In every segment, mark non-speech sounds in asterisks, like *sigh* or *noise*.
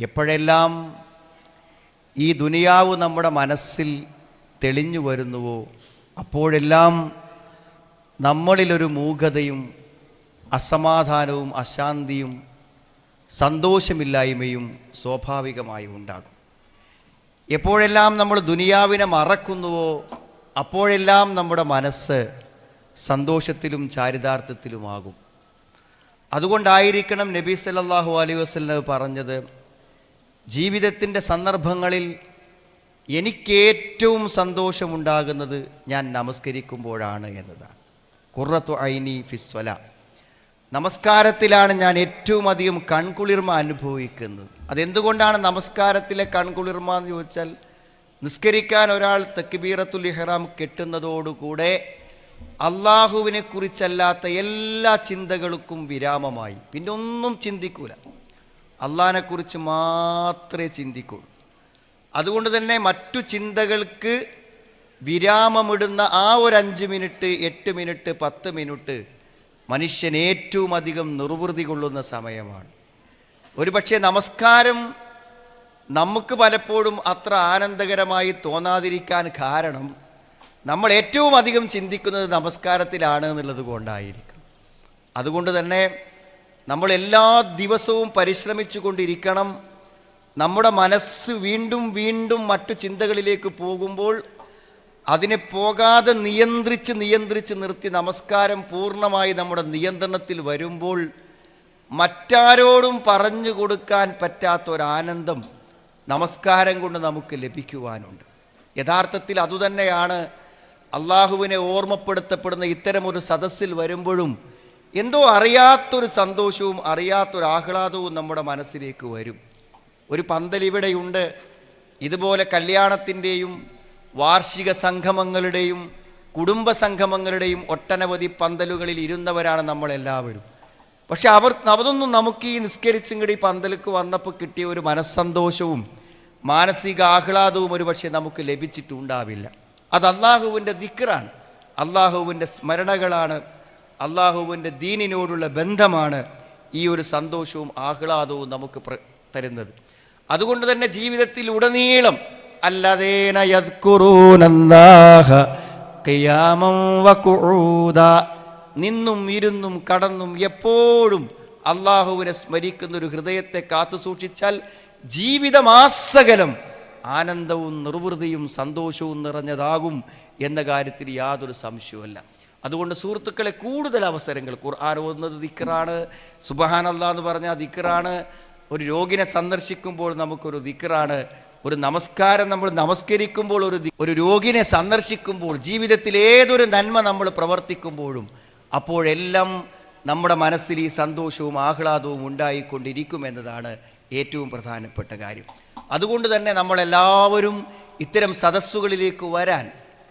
എപ്പോഴെല്ലാം ഈ ദുനിയാവ് നമ്മുടെ മനസ്സിൽ തെളിഞ്ഞു വരുന്നുവോ അപ്പോഴെല്ലാം നമ്മളിലൊരു മൂകതയും അസമാധാനവും അശാന്തിയും സന്തോഷമില്ലായ്മയും സ്വാഭാവികമായി ഉണ്ടാകും. എപ്പോഴെല്ലാം നമ്മൾ ദുനിയാവിനെ മറക്കുന്നുവോ അപ്പോഴെല്ലാം നമ്മുടെ മനസ്സ് സന്തോഷത്തിലും ചാരിതാർത്ഥ്യത്തിലുമാകും. അതുകൊണ്ടായിരിക്കണം നബി സല്ലല്ലാഹു അലൈഹി വസല്ലം പറഞ്ഞത് ജീവിതത്തിന്റെ സന്ദർഭങ്ങളിൽ എനിക്കേറ്റവും സന്തോഷമുണ്ടാകുന്നത് ഞാൻ നമസ്കരിക്കുമ്പോഴാണ് എന്നതാണ്. കുറത്തു ഐനി ഫിസ്വല നമസ്കാരത്തിലാണ് ഞാൻ ഏറ്റവും അധികം കൺകുളിർമ അനുഭവിക്കുന്നത്. അതെന്തുകൊണ്ടാണ് നമസ്കാരത്തിലെ കൺകുളിർമ എന്ന് ചോദിച്ചാൽ നിസ്കരിക്കാൻ ഒരാൾ തക്ബീറത്തുൽ ഇഹ്റാം കെട്ടുന്നതോടുകൂടെ അള്ളാഹുവിനെ കുറിച്ചല്ലാത്ത എല്ലാ ചിന്തകൾക്കും വിരാമമായി. പിന്നെ ഒന്നും ചിന്തിക്കൂല. അള്ളാഹിനെക്കുറിച്ച് മാത്രമേ ചിന്തിക്കുള്ളൂ അതുകൊണ്ട് തന്നെ മറ്റു ചിന്തകൾക്ക് വിരാമമിടുന്ന ആ ഒരു അഞ്ച് മിനിറ്റ് എട്ട് മിനിറ്റ് പത്ത് മിനിറ്റ് മനുഷ്യൻ ഏറ്റവും അധികം നിർവൃതി കൊള്ളുന്ന സമയമാണ്. ഒരുപക്ഷെ നമസ്കാരം നമുക്ക് പലപ്പോഴും അത്ര ആനന്ദകരമായി തോന്നാതിരിക്കാൻ കാരണം നമ്മൾ ഏറ്റവും അധികം ചിന്തിക്കുന്നത് നമസ്കാരത്തിലാണ് എന്നുള്ളത് കൊണ്ടായിരിക്കും. അതുകൊണ്ട് തന്നെ നമ്മൾ എല്ലാ ദിവസവും പരിശ്രമിച്ചു കൊണ്ടിരിക്കണം നമ്മുടെ മനസ്സ് വീണ്ടും വീണ്ടും മറ്റു ചിന്തകളിലേക്ക് പോകുമ്പോൾ അതിനെ പോകാതെ നിയന്ത്രിച്ച് നിയന്ത്രിച്ച് നിർത്തി നമസ്കാരം പൂർണമായി നമ്മുടെ നിയന്ത്രണത്തിൽ വരുമ്പോൾ മറ്റാരോടും പറഞ്ഞു കൊടുക്കാൻ പറ്റാത്ത ഒരാനന്ദം നമസ്കാരം കൊണ്ട് നമുക്ക് ലഭിക്കുവാനുണ്ട്. യഥാർത്ഥത്തിൽ അതുതന്നെയാണ് അള്ളാഹുവിനെ ഓർമ്മപ്പെടുത്തപ്പെടുന്ന ഇത്തരമൊരു സദസ്സിൽ വരുമ്പോഴും എന്തോ അറിയാത്തൊരു സന്തോഷവും അറിയാത്തൊരു ആഹ്ലാദവും നമ്മുടെ മനസ്സിലേക്ക് വരും. ഒരു പന്തൽ ഇവിടെയുണ്ട് ഇതുപോലെ കല്യാണത്തിന്റെയും വാർഷിക സംഗമങ്ങളുടെയും കുടുംബ സംഗമങ്ങളുടെയും ഒട്ടനവധി പന്തലുകളിൽ ഇരുന്നവരാണ് നമ്മളെല്ലാവരും. പക്ഷെ അവർ അതൊന്നും നമുക്ക് ഈ നിസ്കരിച്ചും കൂടി പന്തലുക്ക് വന്നപ്പോൾ കിട്ടിയ ഒരു മനസ്സന്തോഷവും മാനസിക ആഹ്ലാദവും ഒരു പക്ഷേ നമുക്ക് ലഭിച്ചിട്ടുണ്ടാവില്ല. അത് അള്ളാഹുവിന്റെ ദിക്കറാണ് അള്ളാഹുവിന്റെ സ്മരണകളാണ് അള്ളാഹുവിന്റെ ദീനിനോടുള്ള ബന്ധമാണ് ഈ ഒരു സന്തോഷവും ആഹ്ലാദവും നമുക്ക് തരുന്നത്. അതുകൊണ്ട് തന്നെ ജീവിതത്തിൽ ഉടനീളം അല്ലതേന നിന്നും ഇരുന്നും കടന്നും എപ്പോഴും അള്ളാഹുവിനെ സ്മരിക്കുന്ന ഒരു ഹൃദയത്തെ കാത്തു സൂക്ഷിച്ചാൽ ജീവിതമാസകലം ആനന്ദവും നിർവൃതിയും സന്തോഷവും നിറഞ്ഞതാകും എന്ന കാര്യത്തിൽ യാതൊരു സംശയവുമല്ല. അതുകൊണ്ട് സുഹൃത്തുക്കളെ കൂടുതൽ അവസരങ്ങൾ. ഖുർആൻ ഓതുന്നത് ദിക്കറാണ് സുബഹാൻ അല്ലാ എന്ന് പറഞ്ഞാൽ ദിക്കറാണ് ഒരു രോഗിനെ സന്ദർശിക്കുമ്പോൾ നമുക്കൊരു ദിക്കറാണ് ഒരു നമസ്കാരം നമ്മൾ നമസ്കരിക്കുമ്പോൾ ഒരു ഒരു രോഗിനെ സന്ദർശിക്കുമ്പോൾ ജീവിതത്തിൽ ഏതൊരു നന്മ നമ്മൾ പ്രവർത്തിക്കുമ്പോഴും അപ്പോഴെല്ലാം നമ്മുടെ മനസ്സിൽ ഈ സന്തോഷവും ആഹ്ലാദവും ഉണ്ടായിക്കൊണ്ടിരിക്കുമെന്നതാണ് ഏറ്റവും പ്രധാനപ്പെട്ട കാര്യം. അതുകൊണ്ട് തന്നെ നമ്മളെല്ലാവരും ഇത്തരം സദസ്സുകളിലേക്ക് വരാൻ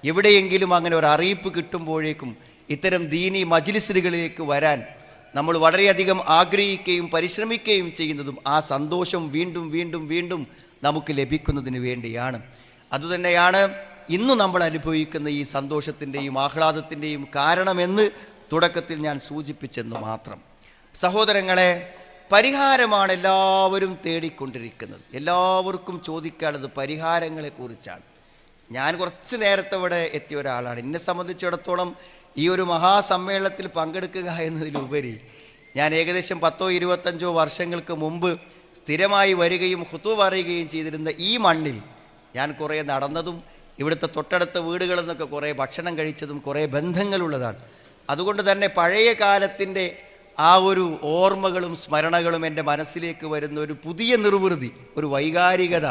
എവിടെയെങ്കിലും അങ്ങനെ ഒരു അറിയിപ്പ് കിട്ടുമ്പോഴേക്കും ഇത്തരം ദീനി മജ്ലിസുകളിലേക്ക് വരാൻ നമ്മൾ വളരെയധികം ആഗ്രഹിക്കുകയും പരിശ്രമിക്കുകയും ചെയ്യുന്നതും ആ സന്തോഷം വീണ്ടും വീണ്ടും വീണ്ടും നമുക്ക് ലഭിക്കുന്നതിന് വേണ്ടിയാണ്. അതുതന്നെയാണ് ഇന്ന് നമ്മൾ അനുഭവിക്കുന്ന ഈ സന്തോഷത്തിന്റെയും ആഹ്ലാദത്തിന്റെയും കാരണമെന്ന് തുടക്കത്തിൽ ഞാൻ സൂചിപ്പിച്ചെന്ന് മാത്രം. സഹോദരങ്ങളെ പരിഹാരമാണ് എല്ലാവരും തേടിക്കൊണ്ടിരിക്കുന്നത്. എല്ലാവർക്കും ചോദിക്കാനുള്ളത് പരിഹാരങ്ങളെക്കുറിച്ചാണ്. ഞാൻ കുറച്ച് നേരത്തെ ഇവിടെ എത്തിയ ഒരാളാണ്. എന്നെ സംബന്ധിച്ചിടത്തോളം ഈ ഒരു മഹാസമ്മേളനത്തിൽ പങ്കെടുക്കുക എന്നതിലുപരി ഞാൻ ഏകദേശം പത്തോ ഇരുപത്തഞ്ചോ വർഷങ്ങൾക്ക് മുമ്പ് സ്ഥിരമായി വരികയും ഹുത്തു പറയുകയും ചെയ്തിരുന്ന ഈ മണ്ണിൽ ഞാൻ കുറേ നടന്നതും ഇവിടുത്തെ തൊട്ടടുത്ത വീടുകളിൽ നിന്നൊക്കെ കുറേ ഭക്ഷണം കഴിച്ചതും കുറേ ബന്ധങ്ങളുള്ളതാണ്. അതുകൊണ്ട് തന്നെ പഴയ കാലത്തിന്റെ ആ ഒരു ഓർമ്മകളും സ്മരണകളും എന്റെ മനസ്സിലേക്ക് വരുന്ന ഒരു പുതിയ നിർവൃതി ഒരു വൈകാരികത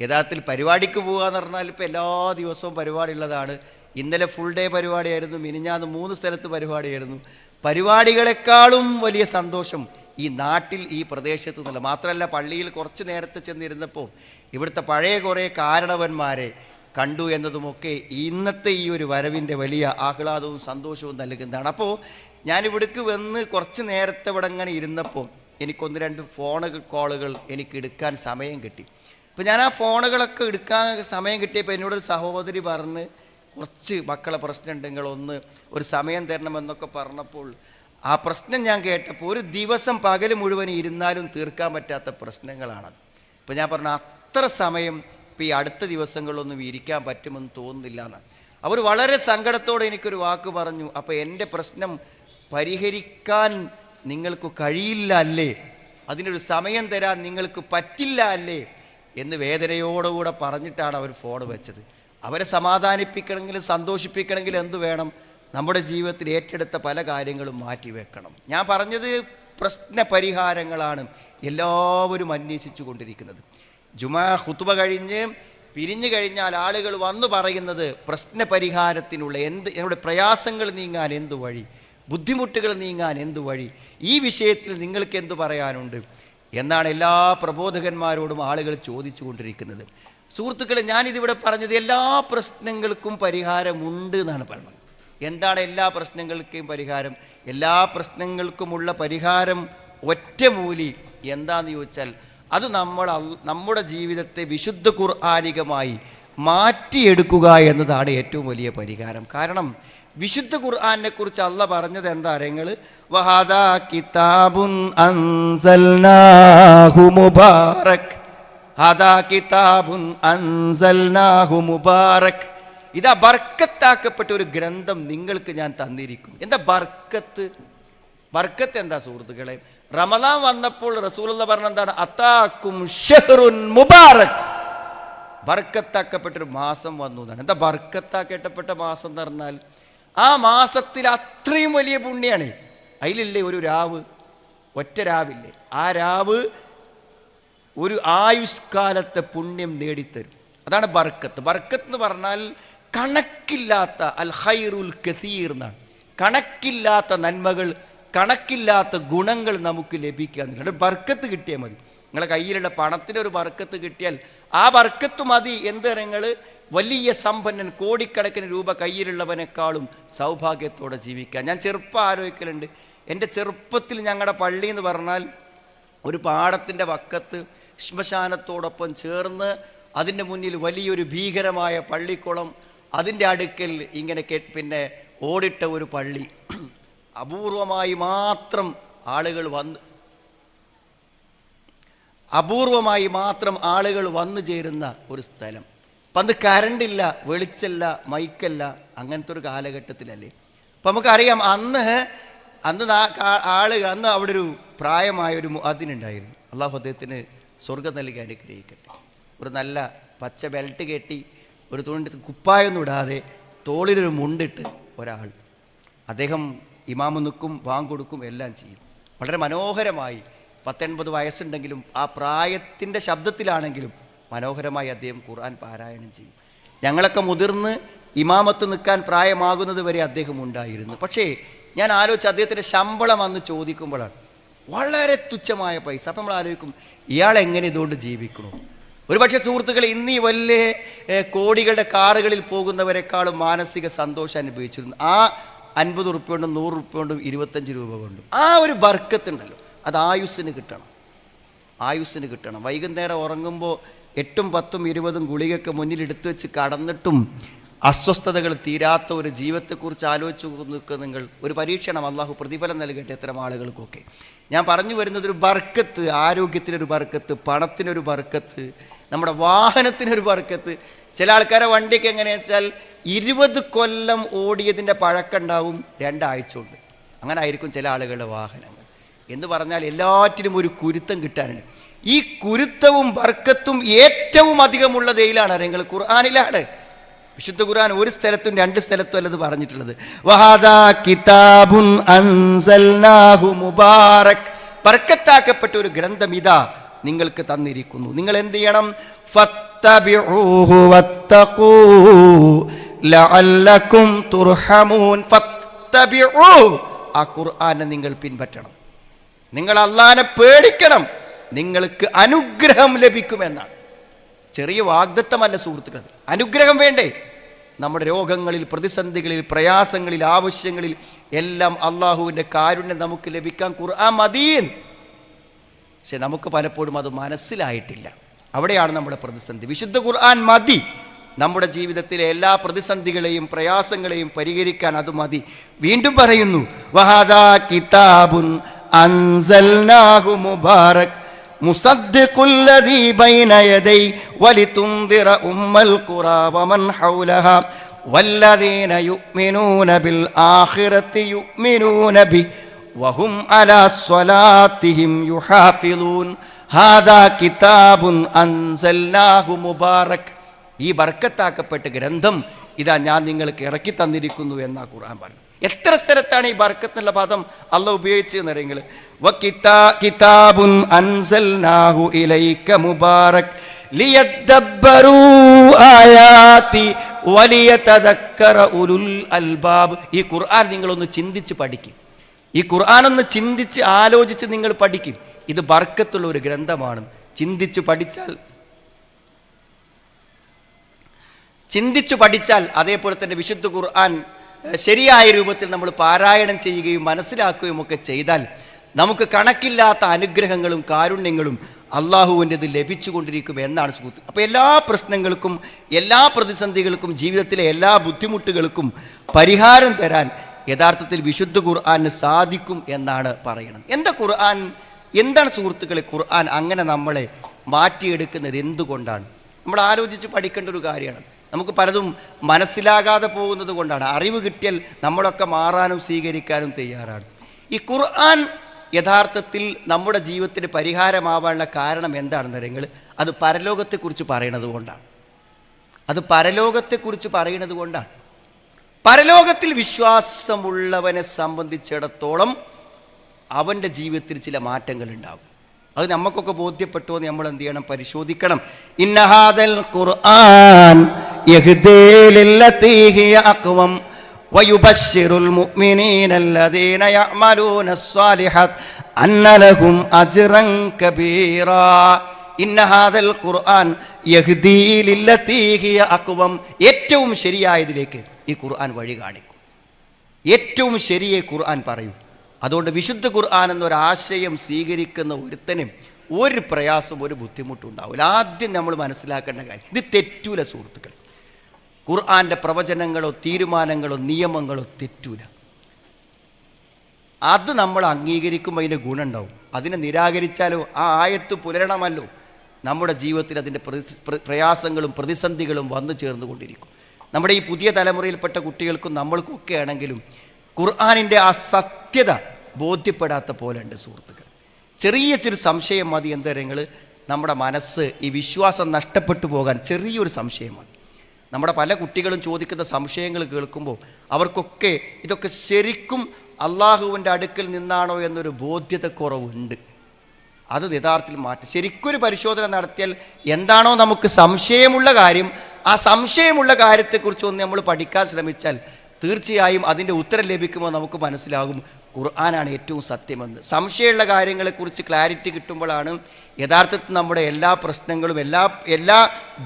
യഥാർത്ഥത്തിൽ പരിപാടിക്ക് പോകുക എന്ന് പറഞ്ഞാൽ ഇപ്പോൾ എല്ലാ ദിവസവും പരിപാടി ഉള്ളതാണ് ഇന്നലെ ഫുൾ ഡേ പരിപാടിയായിരുന്നു മിനിഞ്ഞാന്ന് മൂന്ന് സ്ഥലത്ത് പരിപാടിയായിരുന്നു. പരിപാടികളെക്കാളും വലിയ സന്തോഷം ഈ നാട്ടിൽ ഈ പ്രദേശത്ത് നിന്നുള്ള. മാത്രമല്ല പള്ളിയിൽ കുറച്ച് നേരത്തെ ചെന്നിരുന്നപ്പോൾ ഇവിടുത്തെ പഴയ കുറേ കാരണവന്മാരെ കണ്ടു എന്നതുമൊക്കെ ഇന്നത്തെ ഈ ഒരു വരവിന്റെ വലിയ ആഹ്ലാദവും സന്തോഷവും നൽകുന്നതാണ്. അപ്പോൾ ഞാൻ ഇവിടേക്ക് വന്ന് കുറച്ച് നേരത്തെ ഇവിടെ അങ്ങനെ ഇരുന്നപ്പോൾ എനിക്കൊന്ന് രണ്ട് ഫോൺ കോളുകൾ എനിക്ക് എടുക്കാൻ സമയം കിട്ടി. അപ്പോൾ ഞാൻ ആ ഫോണുകളൊക്കെ എടുക്കാൻ സമയം കിട്ടിയപ്പോൾ എന്നോടൊരു സഹോദരി പറഞ്ഞ് കുറച്ച് മക്കളെ പ്രശ്നമുണ്ടെങ്കിൽ ഒന്ന് ഒരു സമയം തരണമെന്നൊക്കെ പറഞ്ഞപ്പോൾ ആ പ്രശ്നം ഞാൻ കേട്ടപ്പോൾ ഒരു ദിവസം പകൽ മുഴുവൻ ഇരുന്നാലും തീർക്കാൻ പറ്റാത്ത പ്രശ്നങ്ങളാണത്. ഇപ്പം ഞാൻ പറഞ്ഞു അത്ര സമയം ഇപ്പം ഈ അടുത്ത ദിവസങ്ങളിലൊന്നും ഇരിക്കാൻ പറ്റുമെന്ന് തോന്നുന്നില്ല എന്ന്. അവർ വളരെ സങ്കടത്തോടെ എനിക്കൊരു വാക്ക് പറഞ്ഞു അപ്പോൾ എന്റെ പ്രശ്നം പരിഹരിക്കാൻ നിങ്ങൾക്ക് കഴിയില്ല അല്ലേ? അതിനൊരു സമയം തരാൻ നിങ്ങൾക്ക് പറ്റില്ല അല്ലേ? എന്ന് വേദനയോടുകൂടെ പറഞ്ഞിട്ടാണ് അവർ ഫോൺ വെച്ചത്. അവരെ സമാധാനിപ്പിക്കണമെങ്കിൽ സന്തോഷിപ്പിക്കണമെങ്കിൽ എന്തു വേണം? നമ്മുടെ ജീവിതത്തിൽ ഏറ്റെടുത്ത പല കാര്യങ്ങളും മാറ്റി വെക്കണം. ഞാൻ പറഞ്ഞത് പ്രശ്ന പരിഹാരങ്ങളാണ് എല്ലാവരും അന്വേഷിച്ചു കൊണ്ടിരിക്കുന്നത്. ജുമാ ഹുത്തുബ കഴിഞ്ഞ് പിരിഞ്ഞു കഴിഞ്ഞാൽ ആളുകൾ വന്നു പറയുന്നത് പ്രശ്ന പരിഹാരത്തിനുള്ള എന്ത് നമ്മുടെ പ്രയാസങ്ങൾ നീങ്ങാൻ എന്തു വഴി? ബുദ്ധിമുട്ടുകൾ നീങ്ങാൻ എന്തു വഴി? ഈ വിഷയത്തിൽ നിങ്ങൾക്ക് എന്തു പറയാനുണ്ട്? എന്നാണ് എല്ലാ പ്രബോധകന്മാരോടും ആളുകൾ ചോദിച്ചു കൊണ്ടിരിക്കുന്നത് സുഹൃത്തുക്കളെ ഞാനിതിവിടെ പറഞ്ഞത് എല്ലാ പ്രശ്നങ്ങൾക്കും പരിഹാരമുണ്ട് എന്നാണ് പറയുന്നത് എന്താണ് എല്ലാ പ്രശ്നങ്ങൾക്കും പരിഹാരം? എല്ലാ പ്രശ്നങ്ങൾക്കുമുള്ള പരിഹാരം ഒറ്റമൂലി എന്താന്ന് ചോദിച്ചാൽ അത് നമ്മൾ നമ്മുടെ ജീവിതത്തെ വിശുദ്ധ ഖുർആാനികമായി മാറ്റിയെടുക്കുക എന്നതാണ് ഏറ്റവും വലിയ പരിഹാരം. കാരണം വിശുദ്ധ ഖുർആാനെ കുറിച്ച് അല്ല പറഞ്ഞത് എന്താ നിങ്ങൾ വഹാദാ കിതാബുൻ അൻസൽനാഹു മുബാറക്. ഹാദാ കിതാബുൻ അൻസൽനാഹു മുബാറക്. ഇതാ ബർക്കത്താക്കപ്പെട്ട ഒരു ഗ്രന്ഥം നിങ്ങൾക്ക് ഞാൻ തന്നിരിക്കും. എന്താ ബർക്കത്ത്? ബർക്കത്ത് എന്താ സുഹൃത്തുക്കളെ? റമദാൻ വന്നപ്പോൾ റസൂൽ പറഞ്ഞ എന്താണ്? അത്താക്കും മുബാറക്. ബർക്കത്താക്കപ്പെട്ടൊരു മാസം വന്നു എന്നാണ്. എന്താ ബർക്കത്താക്കപ്പെട്ട മാസം എന്ന് പറഞ്ഞാൽ? ആ മാസത്തിൽ അത്രയും വലിയ പുണ്യാണ്. അതിലില്ലേ ഒരു രാവ്? ഒറ്റ രാവില്ലേ. ആ രാവ് ഒരു ആയുഷ്കാലത്തെ പുണ്യം നേടിത്തരും. അതാണ് ബർക്കത്ത്. ബർക്കത്ത് എന്ന് പറഞ്ഞാൽ കണക്കില്ലാത്ത അൽ ഹൈറുൽ കസീർ എന്നാണ്. കണക്കില്ലാത്ത നന്മകൾ കണക്കില്ലാത്ത ഗുണങ്ങൾ നമുക്ക് ലഭിക്കുക ബർക്കത്ത് കിട്ടിയാൽ മതി. നിങ്ങളെ കയ്യിലുള്ള പണത്തിന് ഒരു ബർക്കത്ത് കിട്ടിയാൽ ആ വർക്കത്ത് മതി എന്ത് നിങ്ങൾ വലിയ സമ്പന്നൻ കോടിക്കണക്കിന് രൂപ കയ്യിലുള്ളവനേക്കാളും സൗഭാഗ്യത്തോടെ ജീവിക്കുക. ഞാൻ ചെറുപ്പം ആലോചിക്കലുണ്ട്. എന്റെ ചെറുപ്പത്തിൽ ഞങ്ങളുടെ പള്ളി എന്ന് പറഞ്ഞാൽ ഒരു പാടത്തിന്റെ വക്കത്ത് ശ്മശാനത്തോടൊപ്പം ചേർന്ന് അതിന്റെ മുന്നിൽ വലിയൊരു ഭീകരമായ പള്ളിക്കുളം അതിന്റെ അടുക്കൽ ഇങ്ങനെ പിന്നെ ഓടിട്ട ഒരു പള്ളി. അപൂർവമായി മാത്രം ആളുകൾ വന്ന് അപൂർവമായി മാത്രം ആളുകൾ വന്നു ചേരുന്ന ഒരു സ്ഥലം. അപ്പം അന്ന് കരണ്ടില്ല വെളിച്ചല്ല മൈക്കല്ല അങ്ങനത്തെ ഒരു കാലഘട്ടത്തിലല്ലേ? അപ്പം നമുക്കറിയാം അന്ന് അന്ന് ആളുകൾ അന്ന് അവിടെ ഒരു പ്രായമായ ഒരു അതിനുണ്ടായിരുന്നു. അള്ളാഹു അദ്ദേഹത്തിന് സ്വർഗം നൽകി അനുഗ്രഹിക്കട്ടെ. ഒരു നല്ല പച്ച ബെൽറ്റ് കെട്ടി ഒരു തുണി കുപ്പായൊന്നും ഇടാതെ തോളിലൊരു മുണ്ടിട്ട് ഒരാൾ. അദ്ദേഹം ഇമാമ നിൽക്കും ബാങ്ക് കൊടുക്കും എല്ലാം ചെയ്യും. വളരെ മനോഹരമായി പത്തൊൻപത് വയസ്സുണ്ടെങ്കിലും ആ പ്രായത്തിന്റെ ശബ്ദത്തിലാണെങ്കിലും മനോഹരമായി അദ്ദേഹം ഖുർആൻ പാരായണം ചെയ്യും. ഞങ്ങളൊക്കെ മുതിർന്ന് ഇമാമത്ത് നിൽക്കാൻ പ്രായമാകുന്നത് വരെ അദ്ദേഹം ഉണ്ടായിരുന്നു. പക്ഷേ ഞാൻ ആലോചിച്ച് അദ്ദേഹത്തിന്റെ ശമ്പളം അന്ന് ചോദിക്കുമ്പോഴാണ് വളരെ തുച്ഛമായ പൈസ. അപ്പം നമ്മൾ ആലോചിക്കും ഇയാൾ എങ്ങനെ ഇതുകൊണ്ട് ജീവിക്കണു ഒരുപക്ഷെ സുഹൃത്തുക്കൾ ഇന്ന് ഈ വലിയ കോടികളുടെ കാറുകളിൽ പോകുന്നവരെക്കാളും മാനസിക സന്തോഷം അനുഭവിച്ചിരുന്നു. ആ അൻപത് ഉറുപ്പ്യ കൊണ്ടും നൂറ് ഉറുപ്പ്യ കൊണ്ടും ഇരുപത്തഞ്ച് രൂപ കൊണ്ടും. ആ ഒരു ബർക്കത്തുണ്ടല്ലോ. അത് ആയുസ്സിന് കിട്ടണം. ആയുസ്സിന് കിട്ടണം. വൈകുന്നേരം ഉറങ്ങുമ്പോൾ എട്ടും പത്തും ഇരുപതും ഗുളികയൊക്കെ മുന്നിലെടുത്ത് വെച്ച് കടന്നിട്ടും അസ്വസ്ഥതകൾ തീരാത്ത ഒരു ജീവിതത്തെക്കുറിച്ച് ആലോചിച്ച് നിൽക്കുക നിങ്ങൾ ഒരു പരീക്ഷണം അള്ളാഹു പ്രതിഫലം നൽകട്ടെ ഇത്തരം ആളുകൾക്കൊക്കെ. ഞാൻ പറഞ്ഞു വരുന്നത് ഒരു ബർക്കത്ത് ആരോഗ്യത്തിനൊരു ബർക്കത്ത് പണത്തിനൊരു ബർക്കത്ത് നമ്മുടെ വാഹനത്തിനൊരു ബർക്കത്ത്. ചില ആൾക്കാരെ വണ്ടിക്ക് എങ്ങനെയാ വെച്ചാൽ ഇരുപത് കൊല്ലം ഓടിയതിന്റെ പഴക്കമുണ്ടാവും രണ്ടാഴ്ച കൊണ്ട്. അങ്ങനെ ആയിരിക്കും ചില ആളുകളുടെ വാഹനങ്ങൾ. എന്ന് പറഞ്ഞാൽ എല്ലാറ്റിനും ഒരു കുരുത്തം കിട്ടാനുണ്ട്. ഈ കുരുത്തവും ബർക്കത്തും ഏറ്റവും അധികമുള്ളത് എയിലാണ് നിങ്ങൾ ഖുർആാനിലാണ്. വിശുദ്ധ ഖുർആൻ ഒരു സ്ഥലത്തും രണ്ട് സ്ഥലത്തും അല്ലത് പറഞ്ഞിട്ടുള്ളത്. വഹാദാ കിതാബുൻ അൻസൽനാഹു മുബാറക്. ഒരു ഗ്രന്ഥം ഇതാ നിങ്ങൾക്ക് തന്നിരിക്കുന്നു. നിങ്ങൾ എന്ത് ചെയ്യണം? ആ ഖുർആാനെ നിങ്ങൾ പിൻപറ്റണം. നിങ്ങൾ അള്ളാനെ പേടിക്കണം. നിങ്ങൾക്ക് അനുഗ്രഹം ലഭിക്കുമെന്നാണ്. ചെറിയ വാഗ്ദത്തമല്ല സുഹൃത്തുക്കൾ അനുഗ്രഹം വേണ്ടേ? നമ്മുടെ രോഗങ്ങളിൽ പ്രതിസന്ധികളിൽ പ്രയാസങ്ങളിൽ ആവശ്യങ്ങളിൽ എല്ലാം അള്ളാഹുവിന്റെ കാരുണ്യം നമുക്ക് ലഭിക്കാൻ ഖുർആൻ മതിയെന്ന് പക്ഷെ നമുക്ക് പലപ്പോഴും അത് മനസ്സിലായിട്ടില്ല. അവിടെയാണ് നമ്മുടെ പ്രതിസന്ധി. വിശുദ്ധ ഖുർആൻ മതി. നമ്മുടെ ജീവിതത്തിലെ എല്ലാ പ്രതിസന്ധികളെയും പ്രയാസങ്ങളെയും പരിഹരിക്കാൻ അത് മതി. വീണ്ടും പറയുന്നു വഹാദാ കിതാബുൻ അൻസൽനാഹു മുബാറക് مصدق الذي بين يدي ولتنذر أم القرى ومن حولها والذين يؤمنون بالآخرة يؤمنون به وهم على صلاتهم يحافظون هذا كتاب أنزلناه مبارك ഈ ബർക്കത്താക്കപ്പെട്ട ഗ്രന്ഥം ഇതാ ഞാൻ നിങ്ങൾക്ക് ഇറക്കി തന്നിരിക്കുന്നു എന്നാ ഖുർആൻ പറഞ്ഞു എത്ര സ്ഥലത്താണ് ഈ ബർക്കത്ത് എന്നുള്ള പദം അല്ല ഉപയോഗിച്ചതെന്ന് അറിയുങ്ങൾ കിതാബുൻ അൻസൽനാഹു ഇലൈക മുബാറക് ആയാതി ഉലുൽ അൽബാബ്. ഈ ഖുർആൻ നിങ്ങളൊന്ന് ചിന്തിച്ച് പഠിക്കും. ഈ ഖുർആൻ ഒന്ന് ചിന്തിച്ച് ആലോചിച്ച് നിങ്ങൾ പഠിക്കും. ഇത് ബർക്കത്തുള്ള ഒരു ഗ്രന്ഥമാണ്. ചിന്തിച്ചു പഠിച്ചാൽ ചിന്തിച്ചു പഠിച്ചാൽ അതേപോലെ തന്നെ വിശുദ്ധ ഖുർആൻ ശരിയായ രൂപത്തിൽ നമ്മൾ പാരായണം ചെയ്യുകയും മനസ്സിലാക്കുകയും ഒക്കെ ചെയ്താൽ നമുക്ക് കണക്കില്ലാത്ത അനുഗ്രഹങ്ങളും കാരുണ്യങ്ങളും അള്ളാഹുവിന്റെത് ലഭിച്ചുകൊണ്ടിരിക്കും എന്നാണ് സുഹൃത്ത്. അപ്പോൾ എല്ലാ പ്രശ്നങ്ങൾക്കും എല്ലാ പ്രതിസന്ധികൾക്കും ജീവിതത്തിലെ എല്ലാ ബുദ്ധിമുട്ടുകൾക്കും പരിഹാരം തരാൻ യഥാർത്ഥത്തിൽ വിശുദ്ധ ഖുർആാന് സാധിക്കും എന്നാണ് പറയുന്നത് എന്താ ഖുർആൻ? എന്താണ് സുഹൃത്തുക്കളെ ഖുർആൻ? അങ്ങനെ നമ്മളെ മാറ്റിയെടുക്കുന്നത് എന്തുകൊണ്ടാണ്? നമ്മൾ ആലോചിച്ച് പഠിക്കേണ്ട ഒരു കാര്യമാണ്. നമുക്ക് പലതും മനസ്സിലാകാതെ പോകുന്നത് കൊണ്ടാണ്. അറിവ് കിട്ടിയാൽ നമ്മളൊക്കെ മാറാനും സ്വീകരിക്കാനും തയ്യാറാണ്. ഈ ഖുർആൻ യഥാർത്ഥത്തിൽ നമ്മുടെ ജീവിതത്തിന് പരിഹാരമാവാനുള്ള കാരണം എന്താണെന്ന് നിങ്ങൾ അത് പരലോകത്തെക്കുറിച്ച് പറയണത് കൊണ്ടാണ്. അത് പരലോകത്തെക്കുറിച്ച് പറയുന്നത് കൊണ്ടാണ്. പരലോകത്തിൽ വിശ്വാസമുള്ളവനെ സംബന്ധിച്ചിടത്തോളം അവന്റെ ജീവിതത്തിൽ ചില മാറ്റങ്ങൾ ഉണ്ടാകും അത് നമുക്കൊക്കെ ബോധ്യപ്പെട്ടോ എന്ന് നമ്മൾ എന്ത് ചെയ്യണം? പരിശോധിക്കണം. ഇന്നഹാദൽ ഖുർആൻ യഹ്ദീ ലില്ലതീ ഹിയ അഖ്വം ويبشر المؤمنين الذين يعملون الصالحات أن لهم أجرا كبيرا ഇന്ന ഹാദൽ ഖുർആൻ യഹ്ദീ ലില്ലതീ ഹിയ അഖ്വം ഏറ്റവും ശരിയായതിലേക്ക് ഈ ഖുർആൻ വഴി കാണിക്കും ഏറ്റവും ശരിയെ ഖുർആൻ പറയൂ അതുകൊണ്ട് വിശുദ്ധ ഖുർആൻ എന്നൊരാശയം സ്വീകരിക്കുന്ന ഒരുത്തനും ഒരു പ്രയാസം ഒരു ബുദ്ധിമുട്ടും ഉണ്ടാവില്ല ആദ്യം നമ്മൾ മനസ്സിലാക്കേണ്ട കാര്യം ഇത് തെറ്റൂല സുഹൃത്തുക്കൾ ഖുർആന്റെ പ്രവചനങ്ങളോ തീരുമാനങ്ങളോ നിയമങ്ങളോ തെറ്റൂല. അത് നമ്മൾ അംഗീകരിക്കുമ്പോൾ അതിന്റെ ഗുണമുണ്ടാവും അതിനെ നിരാകരിച്ചാലോ ആ ആയത്ത് പുലരണമല്ലോ. നമ്മുടെ ജീവിതത്തിൽ അതിന്റെ പ്രയാസങ്ങളും പ്രതിസന്ധികളും വന്നു ചേർന്നുകൊണ്ടിരിക്കും. നമ്മുടെ ഈ പുതിയ തലമുറയിൽപ്പെട്ട കുട്ടികൾക്കും നമ്മൾക്കൊക്കെ ആണെങ്കിലും ഖുർആാനിന്റെ ആ സത്യത ബോധ്യപ്പെടാത്ത പോലെ ഉണ്ട് സുഹൃത്തുക്കൾ ചെറിയ ചെറിയ സംശയം മതി എന്തെങ്കിലും നമ്മുടെ മനസ്സ് ഈ വിശ്വാസം നഷ്ടപ്പെട്ടു പോകാൻ ചെറിയൊരു സംശയം മതി. നമ്മുടെ പല കുട്ടികളും ചോദിക്കുന്ന സംശയങ്ങൾ കേൾക്കുമ്പോൾ അവർക്കൊക്കെ ഇതൊക്കെ ശരിക്കും അള്ളാഹുവിന്റെ അടുക്കൽ നിന്നാണോ എന്നൊരു ബോധ്യതക്കുറവുണ്ട്. അത് യഥാർത്ഥത്തിൽ മാറ്റി. ശരിക്കൊരു പരിശോധന നടത്തിയാൽ എന്താണോ നമുക്ക് സംശയമുള്ള കാര്യം ആ സംശയമുള്ള കാര്യത്തെക്കുറിച്ച് ഒന്ന് നമ്മൾ പഠിക്കാൻ ശ്രമിച്ചാൽ തീർച്ചയായും അതിന്റെ ഉത്തരം ലഭിക്കുമ്പോൾ നമുക്ക് മനസ്സിലാകും. ഖുർആനാണ് ഏറ്റവും സത്യമെന്ന്. സംശയമുള്ള കാര്യങ്ങളെക്കുറിച്ച് ക്ലാരിറ്റി കിട്ടുമ്പോഴാണ് യഥാർത്ഥത്തിൽ നമ്മുടെ എല്ലാ പ്രശ്നങ്ങളും എല്ലാ എല്ലാ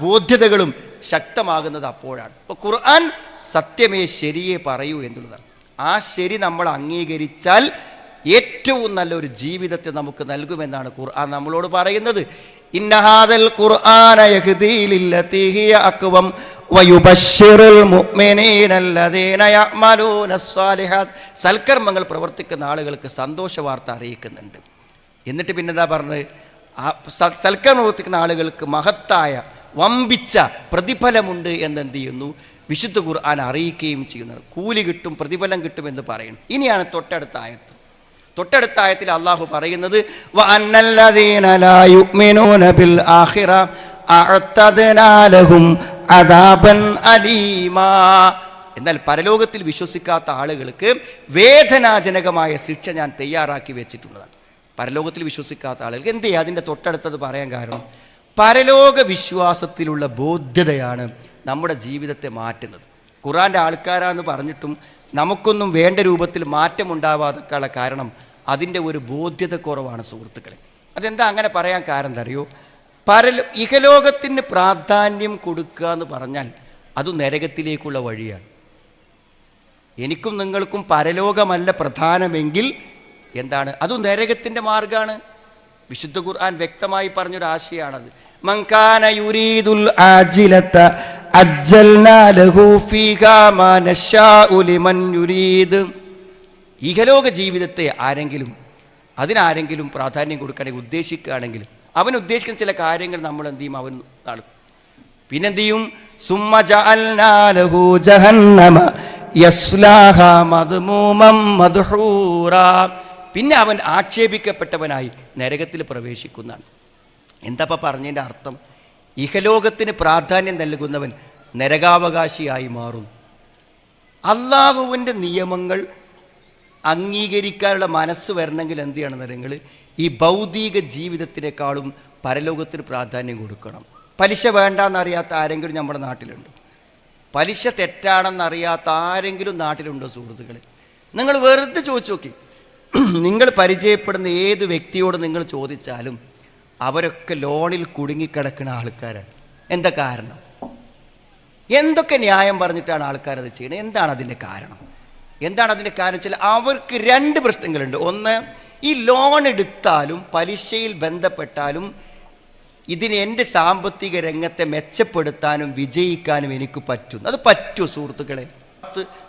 ബോധ്യതകളും ശക്തമാകുന്നത് അപ്പോഴാണ്. അപ്പോൾ ഖുർആൻ സത്യമേ ശരിയെ പറയൂ എന്നുള്ളതാണ്. ആ ശരി നമ്മൾ അംഗീകരിച്ചാൽ ഏറ്റവും നല്ലൊരു ജീവിതത്തെ നമുക്ക് നൽകുമെന്നാണ് ഖുർആൻ നമ്മളോട് പറയുന്നത്. ഖുർആന യഹ്ദീ ലില്ലതീ ഹിയ അഖ്വം വയുബശ്ശിറുൽ മുഅ്മിനീന അല്ലദീന യഅമലൂന സ്സാലിഹാത്ത് സൽക്കർമ്മങ്ങൾ പ്രവർത്തിക്കുന്ന ആളുകൾക്ക് സന്തോഷ വാർത്ത അറിയിക്കുന്നുണ്ട്. എന്നിട്ട് പിന്നെന്താ പറഞ്ഞത്? സൽക്കർമ്മം പ്രവർത്തിക്കുന്ന ആളുകൾക്ക് മഹത്തായ വമ്പിച്ച പ്രതിഫലമുണ്ട് എന്നെന്ത് ചെയ്യുന്നു വിശുദ്ധ ഖുർആൻ അറിയിക്കുകയും ചെയ്യുന്നത്. കൂലി കിട്ടും പ്രതിഫലം കിട്ടും എന്ന് പറയുന്നു. ഇനിയാണ് തൊട്ടടുത്ത ആയത്ത്. തൊട്ടടുത്ത ആയത്തിൽ അള്ളാഹു പറയുന്നത് എന്നാൽ പരലോകത്തിൽ വിശ്വസിക്കാത്ത ആളുകൾക്ക് വേദനാജനകമായ ശിക്ഷ ഞാൻ തയ്യാറാക്കി വെച്ചിട്ടുള്ളതാണ്. പരലോകത്തിൽ വിശ്വസിക്കാത്ത ആളുകൾക്ക് എന്ത് ചെയ്യുക അതിന്റെ തൊട്ടടുത്തത് പറയാൻ കാരണം പരലോക വിശ്വാസത്തിലുള്ള ബോധ്യതയാണ് നമ്മുടെ ജീവിതത്തെ മാറ്റുന്നത്. ഖുറാന്റെ ആൾക്കാരാന്ന് പറഞ്ഞിട്ടും നമുക്കൊന്നും വേണ്ട രൂപത്തിൽ മാറ്റമുണ്ടാവാതൊക്കെയുള്ള കാരണം അതിന്റെ ഒരു ബോധ്യത കുറവാണ് സുഹൃത്തുക്കളെ. അതെന്താ അങ്ങനെ പറയാൻ കാരണം അറിയോ? പരലോ ഇഹലോകത്തിന് പ്രാധാന്യം കൊടുക്കുക എന്ന് പറഞ്ഞാൽ അത് നരകത്തിലേക്കുള്ള വഴിയാണ്. എനിക്കും നിങ്ങൾക്കും പരലോകമല്ല പ്രധാനമെങ്കിൽ എന്താണ്? അത് നരകത്തിന്റെ മാർഗമാണ് വിശുദ്ധ ഖുർആൻ വ്യക്തമായി പറഞ്ഞൊരു ആശയാണത് മങ്കാന യുരീദുൽ അജ്ജൽനാ ലഹു ഫീഹാ മാ നശാഉ ലിമൻ ഇഹലോക ജീവിതത്തെ ആരെങ്കിലും അതിനാരെങ്കിലും പ്രാധാന്യം കൊടുക്കുകയാണെങ്കിൽ ഉദ്ദേശിക്കുകയാണെങ്കിൽ അവൻ ഉദ്ദേശിക്കുന്ന ചില കാര്യങ്ങൾ നമ്മൾ എന്ത് ചെയ്യും? അവൻ നടക്കും. പിന്നെന്ത് ചെയ്യും പിന്നെ അവൻ ആക്ഷേപിക്കപ്പെട്ടവനായി നരകത്തിൽ പ്രവേശിക്കുന്നതാണ്. എന്താ പറഞ്ഞതിന്റെ അർത്ഥം? ഇഹലോകത്തിന് പ്രാധാന്യം നൽകുന്നവൻ നരകാവകാശിയായി മാറും. അള്ളാഹുവിന്റെ നിയമങ്ങൾ അംഗീകരിക്കാനുള്ള മനസ്സ് വരണമെങ്കിൽ എന്ത് ചെയ്യണം നിങ്ങൾ ഈ ഭൗതിക ജീവിതത്തിനേക്കാളും പരലോകത്തിന് പ്രാധാന്യം കൊടുക്കണം. പലിശ വേണ്ടാന്നറിയാത്ത ആരെങ്കിലും നമ്മുടെ നാട്ടിലുണ്ട്. പലിശ തെറ്റാണെന്നറിയാത്ത ആരെങ്കിലും നാട്ടിലുണ്ടോ സുഹൃത്തുക്കളെ? നിങ്ങൾ വെറുതെ ചോദിച്ചു നോക്കി. നിങ്ങൾ പരിചയപ്പെടുന്ന ഏത് വ്യക്തിയോട് നിങ്ങൾ ചോദിച്ചാലും അവരൊക്കെ ലോണിൽ കുടുങ്ങിക്കിടക്കുന്ന ആൾക്കാരാണ്. എന്താ കാരണം? എന്തൊക്കെ ന്യായം പറഞ്ഞിട്ടാണ് ആൾക്കാരത് ചെയ്യുന്നത് എന്താണ് അതിന്റെ കാരണം? എന്താണ് അതിന്റെ കാരണം വെച്ചാൽ അവർക്ക് രണ്ട് പ്രശ്നങ്ങളുണ്ട്. ഒന്ന് ഈ ലോൺ എടുത്താലും പലിശയിൽ ബന്ധപ്പെട്ടാലും ഇതിന് എന്റെ സാമ്പത്തിക രംഗത്തെ മെച്ചപ്പെടുത്താനും വിജയിക്കാനും എനിക്ക് പറ്റും അത് പറ്റൂ സുഹൃത്തുക്കളെ.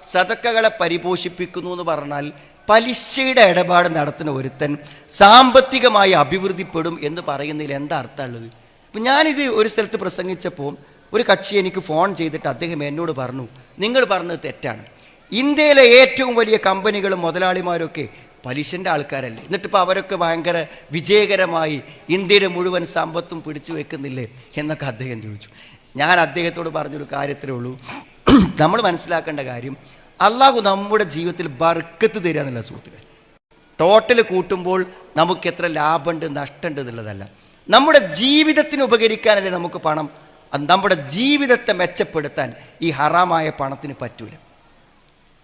സതക്കകളെ പരിപോഷിപ്പിക്കുന്നു എന്ന് പറഞ്ഞാൽ പലിശയുടെ ഇടപാട് നടത്തുന്ന ഒരുത്തൻ സാമ്പത്തികമായി അഭിവൃദ്ധിപ്പെടും എന്ന് പറയുന്നതിൽ എന്താ അർത്ഥമുള്ളത്? ഇപ്പം ഞാനിത് ഒരു സ്ഥലത്ത് പ്രസംഗിച്ചപ്പോൾ ഒരു കക്ഷി എനിക്ക് ഫോൺ ചെയ്തിട്ട് അദ്ദേഹം എന്നോട് പറഞ്ഞു നിങ്ങൾ പറഞ്ഞത് തെറ്റാണ്. ഇന്ത്യയിലെ ഏറ്റവും വലിയ കമ്പനികളും മുതലാളിമാരൊക്കെ പലിശന്റെ ആൾക്കാരല്ലേ. എന്നിട്ടിപ്പോൾ അവരൊക്കെ ഭയങ്കര വിജയകരമായി ഇന്ത്യയുടെ മുഴുവൻ സമ്പത്തും പിടിച്ചു വെക്കുന്നില്ലേ? എന്നൊക്കെ അദ്ദേഹം ചോദിച്ചു. ഞാൻ അദ്ദേഹത്തോട് പറഞ്ഞൊരു കാര്യത്തിലേ ഉള്ളൂ. *clears throat* നമ്മൾ മനസ്സിലാക്കേണ്ട കാര്യം അള്ളാഹു നമ്മുടെ ജീവിതത്തിൽ ബർക്കത്ത് തരിക എന്നുള്ള സുഹൃത്തുക്കൾ ടോട്ടൽ കൂട്ടുമ്പോൾ നമുക്ക് എത്ര ലാഭമുണ്ട് നഷ്ടമുണ്ട് എന്നുള്ളതല്ല. നമ്മുടെ ജീവിതത്തിന് ഉപകരിക്കാനല്ലേ നമുക്ക് പണം? നമ്മുടെ ജീവിതത്തെ മെച്ചപ്പെടുത്താൻ ഈ ഹറാമായ പണത്തിന് പറ്റൂല.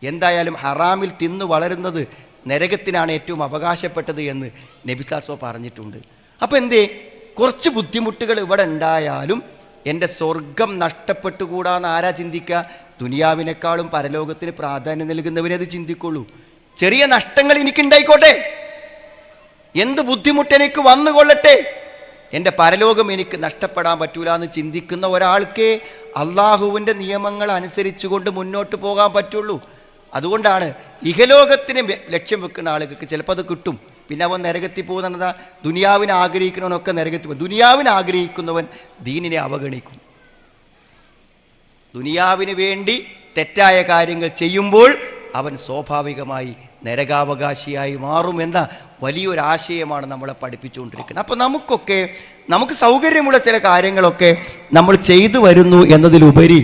എന്തായാലും ഹറാമിൽ തിന്നു വളരുന്നത് നരകത്തിനാണ് ഏറ്റവും അവകാശപ്പെട്ടത് എന്ന് നബിസാസ്വ പറഞ്ഞിട്ടുണ്ട്. അപ്പോൾ എന്തേ? കുറച്ച് ബുദ്ധിമുട്ടുകൾ ഇവിടെ ഉണ്ടായാലും എന്റെ സ്വർഗം നഷ്ടപ്പെട്ടുകൂടാന്ന് ആരാ ചിന്തിക്കുക? ദുനിയാവിനേക്കാളും പരലോകത്തിന് പ്രാധാന്യം നൽകുന്നവരെ അത് ചിന്തിക്കുള്ളൂ. ചെറിയ നഷ്ടങ്ങൾ എനിക്കുണ്ടായിക്കോട്ടെ. എന്ത് ബുദ്ധിമുട്ട് എനിക്ക് വന്നുകൊള്ളട്ടെ. എന്റെ പരലോകം എനിക്ക് നഷ്ടപ്പെടാൻ പറ്റൂല എന്ന് ചിന്തിക്കുന്ന ഒരാൾക്ക് അള്ളാഹുവിന്റെ നിയമങ്ങൾ അനുസരിച്ചുകൊണ്ട് മുന്നോട്ട് പോകാൻ പറ്റുള്ളൂ. അതുകൊണ്ടാണ് ഇഹലോകത്തിന് ലക്ഷ്യം വെക്കുന്ന ആളുകൾക്ക് ചിലപ്പോൾ അത് കിട്ടും. പിന്നെ അവൻ നരകത്തിൽ പോകുന്നതാ ദുനിയാവിനെ ആഗ്രഹിക്കുന്നവനൊക്കെ നരകത്തിൽ പോകും. ദുനിയാവിനെ ആഗ്രഹിക്കുന്നവൻ ദീനിനെ അവഗണിക്കും. ദുനിയാവിന് വേണ്ടി തെറ്റായ കാര്യങ്ങൾ ചെയ്യുമ്പോൾ അവൻ സ്വാഭാവികമായി നരകാവകാശിയായി മാറുമെന്ന വലിയൊരു ആശയമാണ് നമ്മളെ പഠിപ്പിച്ചുകൊണ്ടിരിക്കുന്നത്. അപ്പോൾ നമുക്കൊക്കെ നമുക്ക് സൗകര്യമുള്ള ചില കാര്യങ്ങളൊക്കെ നമ്മൾ ചെയ്തു വരുന്നു എന്നതിലുപരി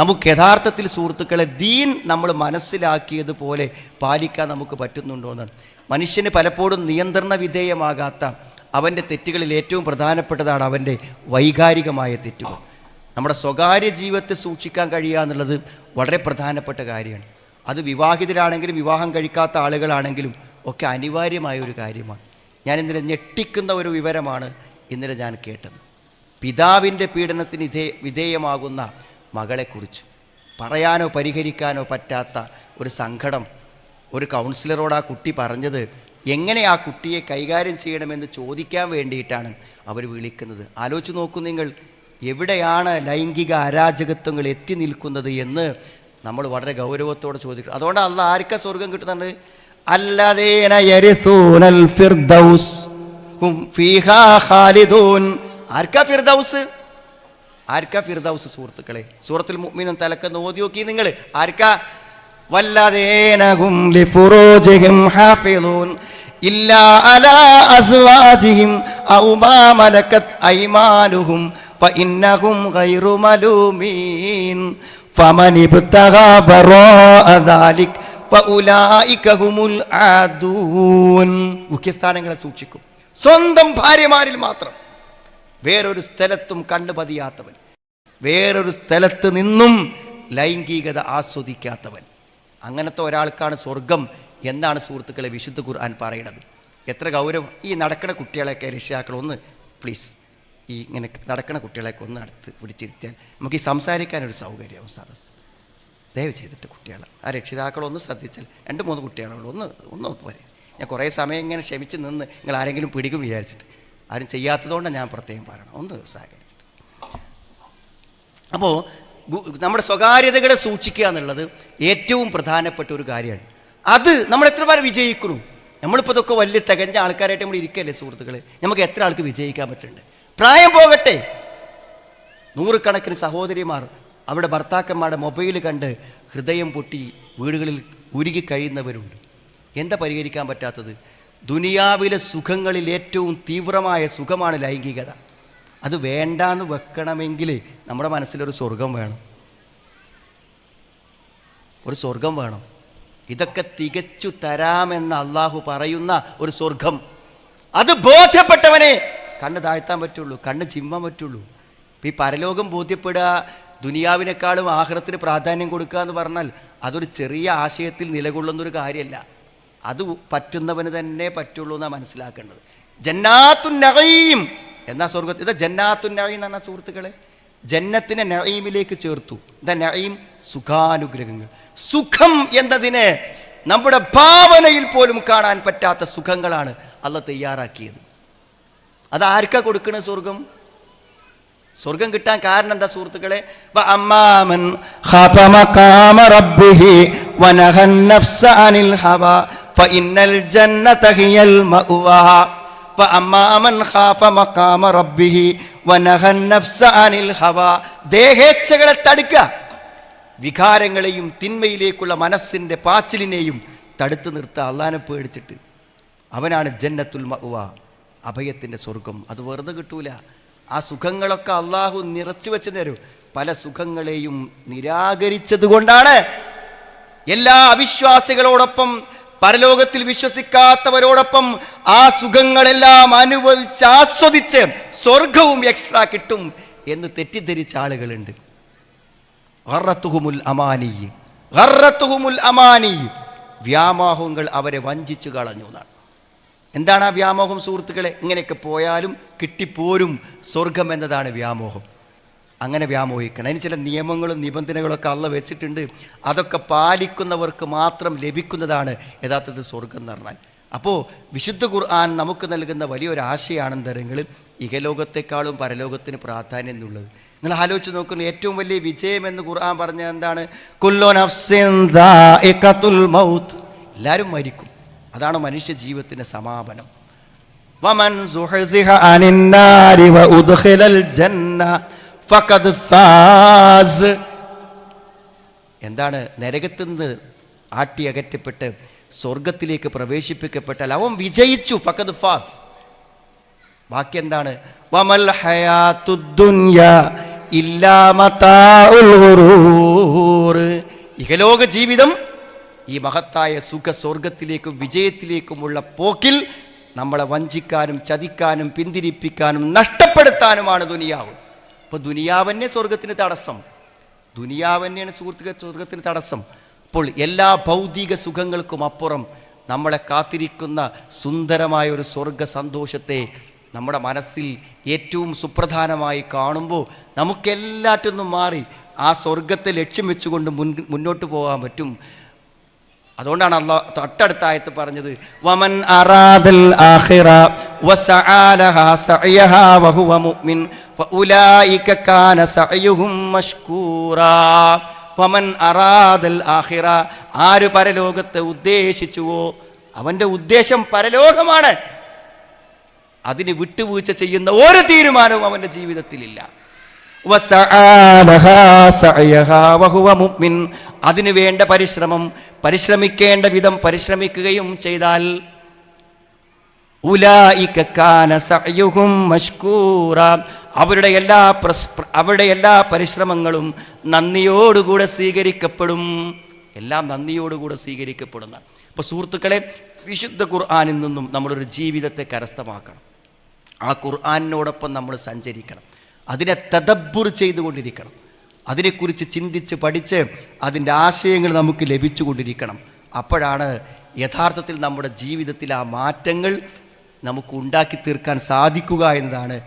നമുക്ക് യഥാർത്ഥത്തിൽ സുഹൃത്തുക്കളെ ദീൻ നമ്മൾ മനസ്സിലാക്കിയതുപോലെ പാലിക്കാൻ നമുക്ക് പറ്റുന്നുണ്ടോ എന്നാണ് മനുഷ്യന് പലപ്പോഴും നിയന്ത്രണ വിധേയമാകാത്ത അവന്റെ തെറ്റുകളിൽ ഏറ്റവും പ്രധാനപ്പെട്ടതാണ് അവന്റെ വൈകാരികമായ തെറ്റുകൾ. നമ്മുടെ സ്വകാര്യ ജീവിതത്തെ സൂക്ഷിക്കാൻ കഴിയുക എന്നുള്ളത് വളരെ പ്രധാനപ്പെട്ട കാര്യമാണ്. അത് വിവാഹിതരാണെങ്കിലും വിവാഹം കഴിക്കാത്ത ആളുകളാണെങ്കിലും ഒക്കെ അനിവാര്യമായ ഒരു കാര്യമാണ്. ഞാൻ ഇന്നലെ ഞെട്ടിക്കുന്ന ഒരു വിവരമാണ് ഇന്നലെ ഞാൻ കേട്ടത്. പിതാവിന്റെ പീഡനത്തിന് ഇതേ വിധേയമാകുന്ന മകളെക്കുറിച്ച്. പറയാനോ പരിഹരിക്കാനോ പറ്റാത്ത ഒരു സങ്കടം. ഒരു കൗൺസിലറോട് ആ കുട്ടി പറഞ്ഞത് എങ്ങനെ ആ കുട്ടിയെ കൈകാര്യം ചെയ്യണമെന്ന് ചോദിക്കാൻ വേണ്ടിയിട്ടാണ് അവർ വിളിക്കുന്നത്. ആലോചിച്ച് നോക്കൂ നിങ്ങൾ. എവിടെയാണ് ലൈംഗിക അരാജകത്വങ്ങൾ എത്തി നിൽക്കുന്നത് എന്ന് നമ്മൾ വളരെ ഗൗരവത്തോടെ ചോദിക്കണം അതുകൊണ്ട് അന്ന് ആർക്ക സ്വർഗം കിട്ടുന്നുണ്ട് അല്ലതേന യരിസൂനൽ ഫിർദൗസ്. ഹും ഫീഹാ ഖാലിദൂൻ. ആർക്കാ ഫിർദൗസ്? ആർക്കാ ഫിർദൗസ് സുഹൃത്തുക്കളെ? സൂറത്തുൽ മുഅ്മിനും തലക്കെന്ന് ഓതി നോക്കി നിങ്ങൾ. ആർക്കാ? വല്ലതേനഹും ഇല്ലാ ഔമാ ഫഇന്നഹും മലൂമീൻ മുഖ്യസ്ഥാനങ്ങളെ സൂക്ഷിക്കും. സ്വന്തം ഭാര്യമാരിൽ മാത്രം. വേറൊരു സ്ഥലത്തും കണ്ണു പതിയാത്തവൻ. വേറൊരു സ്ഥലത്ത് നിന്നും ലൈംഗികത ആസ്വദിക്കാത്തവൻ. അങ്ങനത്തെ ഒരാൾക്കാണ് സ്വർഗം. എന്നാണ് സുഹൃത്തുക്കളെ വിശുദ്ധ ഖുർആൻ പറയണത് എത്ര ഗൗരവം. ഈ നടക്കുന്ന കുട്ടികളെയൊക്കെ രക്ഷിതാക്കൾ ഒന്ന് പ്ലീസ് ഈ ഇങ്ങനെ നടക്കുന്ന കുട്ടികളെയൊക്കെ ഒന്ന് അടുത്ത് പിടിച്ചിരുത്തിയാൽ നമുക്ക് ഈ സംസാരിക്കാനൊരു സൗകര്യമാവും സദസ് ദയവ് ചെയ്തിട്ട് കുട്ടികളെ ആ രക്ഷിതാക്കളൊന്ന് ശ്രദ്ധിച്ചാൽ രണ്ട് മൂന്ന് കുട്ടികളോട് ഒന്ന് ഒന്ന് പോരെ. ഞാൻ കുറേ സമയം ഇങ്ങനെ ക്ഷമിച്ച് നിന്ന് നിങ്ങൾ ആരെങ്കിലും പിടിക്കും വിചാരിച്ചിട്ട്. ആരും ചെയ്യാത്തതുകൊണ്ട് ഞാൻ പ്രത്യേകം പറയണം ഒന്ന് സഹകരിച്ചിട്ട്. അപ്പോൾ നമ്മുടെ സ്വകാര്യതകളെ സൂക്ഷിക്കുക എന്നുള്ളത് ഏറ്റവും പ്രധാനപ്പെട്ട ഒരു കാര്യമാണ്. അത് നമ്മൾ എത്ര പേരെ വിജയിക്കുന്നു? നമ്മളിപ്പോൾ ഇതൊക്കെ വലിയ തികഞ്ഞ ആൾക്കാരായിട്ട് നമ്മൾ ഇരിക്കല്ലേ സുഹൃത്തുക്കളെ? നമുക്ക് എത്ര ആൾക്ക് വിജയിക്കാൻ പറ്റുന്നുണ്ട്? പ്രായം പോകട്ടെ. നൂറുകണക്കിന് സഹോദരിമാർ അവിടെ ഭർത്താക്കന്മാരുടെ മൊബൈൽ കണ്ട് ഹൃദയം പൊട്ടി വീടുകളിൽ ഉരുകി കഴിയുന്നവരുണ്ട്. എന്താ പരിഹരിക്കാൻ പറ്റാത്തത്? ദുനിയാവിലെ സുഖങ്ങളിൽ ഏറ്റവും തീവ്രമായ സുഖമാണ് ലൈംഗികത. അത് വേണ്ടാന്ന് വെക്കണമെങ്കിൽ നമ്മുടെ മനസ്സിലൊരു സ്വർഗം വേണം. ഒരു സ്വർഗം വേണം. ഇതൊക്കെ തികച്ചു തരാമെന്ന് അള്ളാഹു പറയുന്ന ഒരു സ്വർഗം. അത് ബോധ്യപ്പെട്ടവനെ കണ്ണ് താഴ്ത്താൻ പറ്റുള്ളൂ കണ്ണ് ചിമ്മാൻ പറ്റുള്ളൂ. ഈ പരലോകം ബോധ്യപ്പെടുക ദുനിയാവിനേക്കാളും ആഹ്റത്തിന് പ്രാധാന്യം കൊടുക്കുക എന്ന് പറഞ്ഞാൽ അതൊരു ചെറിയ ആശയത്തിൽ നിലകൊള്ളുന്നൊരു കാര്യമല്ല. അത് പറ്റുന്നവന് തന്നെ പറ്റുള്ളൂ എന്നാണ് മനസ്സിലാക്കേണ്ടത്. ജന്നാത്തുന്നകയും എന്നാ സ്വർഗത്തിൽ ഇതാ ജന്നാത്തുന്നകയും എന്ന് സുഹൃത്തുക്കളെ ജന്നത്തിനെ നഈമിലേക്ക് ചേർത്തു. ദ നഈം സുഖാനുഗ്രഹങ്ങൾ. സുഖം എന്നതിനെ നമ്മുടെ ഭാവനയിൽ പോലും കാണാൻ പറ്റാത്ത സുഖങ്ങളാണ് അല്ല തയ്യാറാക്കിയത്. അത് ആർക്കാ കൊടുക്കണേ സ്വർഗം? സ്വർഗം കിട്ടാൻ കാരണം എന്താ സുഹൃത്തുക്കളെ? അമ്മാമൻ ഫഇന്നൽ ജന്നത ഹിയൽ ദേഹേച്ഛകളെ തടുക്കുക വികാരങ്ങളെയും തിന്മയിലേക്കുള്ള മനസ്സിന്റെ പാച്ചിലിനെയും തടുത്തു നിർത്ത. അള്ളാനെ പേടിച്ചിട്ട്. അവനാണ് ജന്നത്തുൽ മഹുവ അഭയത്തിന്റെ സ്വർഗം അത് വെറുതെ കിട്ടൂല. ആ സുഖങ്ങളൊക്കെ അള്ളാഹു നിറച്ചു വെച്ച് തരും. പല സുഖങ്ങളെയും നിരാകരിച്ചത് കൊണ്ടാണ് എല്ലാ അവിശ്വാസികളോടൊപ്പം പരലോകത്തിൽ വിശ്വസിക്കാത്തവരോടൊപ്പം ആ സുഖങ്ങളെല്ലാം അനുഭവിച്ച് ആസ്വദിച്ച് സ്വർഗവും എക്സ്ട്രാ കിട്ടും എന്ന് തെറ്റിദ്ധരിച്ച ആളുകളുണ്ട്. അമാനി. വ്യാമോഹങ്ങൾ അവരെ വഞ്ചിച്ചു കളഞ്ഞു എന്നാണ്. എന്താണ് ആ വ്യാമോഹം സുഹൃത്തുക്കളെ? ഇങ്ങനെയൊക്കെ പോയാലും കിട്ടിപ്പോരും സ്വർഗം എന്നതാണ് വ്യാമോഹം. അങ്ങനെ വ്യാമോഹിക്കണം. അതിന് ചില നിയമങ്ങളും നിബന്ധനകളൊക്കെ അള്ള വെച്ചിട്ടുണ്ട്. അതൊക്കെ പാലിക്കുന്നവർക്ക് മാത്രം ലഭിക്കുന്നതാണ് യഥാർത്ഥത്തിൽ സ്വർഗം എന്ന് പറഞ്ഞാൽ. അപ്പോൾ വിശുദ്ധ ഖുർആൻ നമുക്ക് നൽകുന്ന വലിയൊരു ആശയാണെന്തരങ്ങൾ ഇഹലോകത്തെക്കാളും പരലോകത്തിന് പ്രാധാന്യം എന്നുള്ളത്. നിങ്ങൾ ആലോചിച്ച് നോക്കുന്ന ഏറ്റവും വലിയ വിജയം എന്ന് ഖുർആൻ പറഞ്ഞ എന്താണ്? മൗത്ത്. എല്ലാവരും മരിക്കും. അതാണ് മനുഷ്യ ജീവിതത്തിന്റെ സമാപനം. വമൻ ഫഖദ് ഫാസ്. എന്താണ്? നരകത്തിൽ നിന്ന് ആട്ടി അകറ്റപ്പെട്ട് സ്വർഗത്തിലേക്ക് പ്രവേശിപ്പിക്കപ്പെട്ടാൽ അവൻ വിജയിച്ചു ഫഖദ് ഫാസ്. ബാക്കി എന്താണ്? വമൽ ഇഹലോക ജീവിതം ഈ മഹത്തായ സുഖ സ്വർഗത്തിലേക്കും വിജയത്തിലേക്കുമുള്ള പോക്കിൽ നമ്മളെ വഞ്ചിക്കാനും ചതിക്കാനും പിന്തിരിപ്പിക്കാനും നഷ്ടപ്പെടുത്താനുമാണ് ദുനിയാവ്. അപ്പോൾ ദുനിയാവന്നെ സ്വർഗത്തിന് തടസ്സം. ദുനിയാവന്നെയാണ് സുഹൃത്തുക്കൾ സ്വർഗത്തിന് തടസ്സം. അപ്പോൾ എല്ലാ ഭൗതിക സുഖങ്ങൾക്കും അപ്പുറം നമ്മളെ കാത്തിരിക്കുന്ന സുന്ദരമായ ഒരു സ്വർഗ സന്തോഷത്തെ നമ്മുടെ മനസ്സിൽ ഏറ്റവും സുപ്രധാനമായി കാണുമ്പോൾ നമുക്കെല്ലാറ്റൊന്നും മാറി ആ സ്വർഗത്തെ ലക്ഷ്യം വെച്ചുകൊണ്ട് മുൻ മുന്നോട്ട് പോകാൻ പറ്റും. അതുകൊണ്ടാണ് അള്ളാഹ് തൊട്ടടുത്ത ആയത്ത് പറഞ്ഞത് വമൻ വസആലഹ വഹുവ മുഅ്മിൻ കാന മഷ്കൂറ. വമൻ അറാദൽ ആഖിറ ആര് പരലോകത്തെ ഉദ്ദേശിച്ചുവോ? അവന്റെ ഉദ്ദേശം പരലോകമാണ്. അതിന് വിട്ടുവീഴ്ച ചെയ്യുന്ന ഒരു തീരുമാനവും അവന്റെ ജീവിതത്തിലില്ല. വസആലഹാ സഅയഹാ വഹുവ മുഅ്മിൻ. അതിനു വേണ്ട പരിശ്രമം പരിശ്രമിക്കേണ്ട വിധം പരിശ്രമിക്കുകയും ചെയ്താൽ അവരുടെ എല്ലാ അവരുടെ എല്ലാ പരിശ്രമങ്ങളും നന്ദിയോടുകൂടെ സ്വീകരിക്കപ്പെടും. എല്ലാം നന്ദിയോടുകൂടെ സ്വീകരിക്കപ്പെടുന്ന. അപ്പോൾ സുഹൃത്തുക്കളെ വിശുദ്ധ ഖുർആാനിൽ നിന്നും നമ്മളൊരു ജീവിതത്തെ കരസ്ഥമാക്കണം. ആ ഖുർആാനിനോടൊപ്പം നമ്മൾ സഞ്ചരിക്കണം. അതിനെ തദബ്ബുർ ചെയ്തുകൊണ്ടിരിക്കണം. അതിനെക്കുറിച്ച് ചിന്തിച്ച് പഠിച്ച് അതിന്റെ ആശയങ്ങൾ നമുക്ക് ലഭിച്ചു കൊണ്ടിരിക്കണം അപ്പോഴാണ് യഥാർത്ഥത്തിൽ നമ്മുടെ ജീവിതത്തിൽ ആ മാറ്റങ്ങൾ നമുക്ക് ഉണ്ടാക്കി തീർക്കാൻ സാധിക്കുക എന്നതാണ്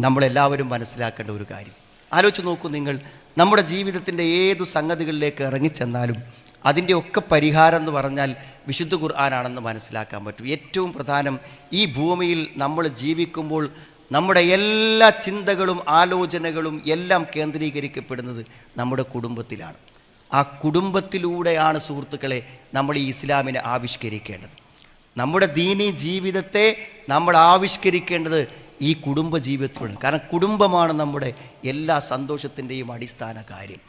നമ്മളെല്ലാവരും മനസ്സിലാക്കേണ്ട ഒരു കാര്യം. ആലോചിച്ച് നോക്കൂ നിങ്ങൾ നമ്മുടെ ജീവിതത്തിന്റെ ഏതു സംഗതികളിലേക്ക് ഇറങ്ങിച്ചെന്നാലും അതിന്റെ ഒക്കെ പരിഹാരം എന്ന് പറഞ്ഞാൽ വിശുദ്ധ ഖുർആാനാണെന്ന് മനസ്സിലാക്കാൻ പറ്റും. ഏറ്റവും പ്രധാനം ഈ ഭൂമിയിൽ നമ്മൾ ജീവിക്കുമ്പോൾ നമ്മുടെ എല്ലാ ചിന്തകളും ആലോചനകളും എല്ലാം കേന്ദ്രീകരിക്കപ്പെടുന്നത് നമ്മുടെ കുടുംബത്തിലാണ്. ആ കുടുംബത്തിലൂടെയാണ് സുഹൃത്തുക്കളെ നമ്മൾ ഈ ഇസ്ലാമിനെ ആവിഷ്കരിക്കേണ്ടത്. നമ്മുടെ ദീനി ജീവിതത്തെ നമ്മൾ ആവിഷ്കരിക്കേണ്ടത് ഈ കുടുംബ ജീവിതത്തിലൂടെ കാരണം കുടുംബമാണ് നമ്മുടെ എല്ലാ സന്തോഷത്തിന്റെയും അടിസ്ഥാന കാര്യം.